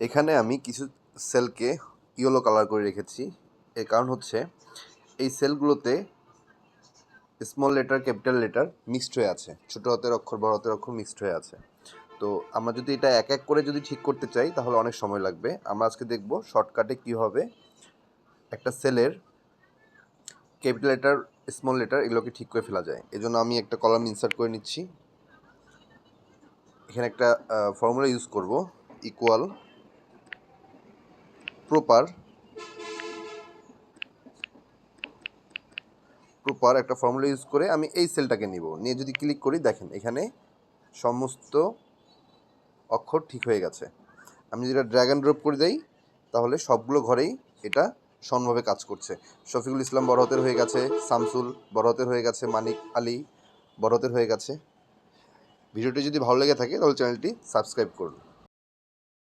এখানে আমি কিছু সেলকে ইয়েলো কালার করে রেখেছি। এর কারণ হচ্ছে এই সেলগুলোতে small letter capital letter mixed হয়ে আছে। ছোট হাতের অক্ষর, বড় হাতের অক্ষর মিক্সড হয়ে আছে। তো আমরা যদি এটা এক এক করে যদি ঠিক করতে চাই, তাহলে অনেক সময় লাগবে। আমরা আজকে দেখব শর্টকাটে কীভাবে একটা সেলের ক্যাপিটাল লেটার স্মল লেটার এগুলোকে ঠিক করে ফেলা যায়। এজন্য আমি একটা কলাম ইনসার্ট করে নিচ্ছি। এখানে একটা ফর্মুলা ইউজ করব ইকুয়াল প্রপার প্রপার একটা ফর্মুলা ইউজ করে আমি এই সেলটাকে নিব। নিয়ে যদি ক্লিক করি, দেখেন এখানে সমস্ত অক্ষর ঠিক হয়ে গেছে। আমি যদি এটা ড্র্যাগ অ্যান্ড ড্রপ করে দেই, তাহলে সবগুলো ঘরেই এটা সমানভাবে কাজ করছে। শফিকুল ইসলাম বড় হাতের হয়ে গেছে, শামসুল বড় হাতের হয়ে গেছে, মানিক আলী বড় হাতের হয়ে গেছে। ভিডিওটি যদি ভালো লেগে থাকে, তাহলে চ্যানেলটি সাবস্ক্রাইব করুন।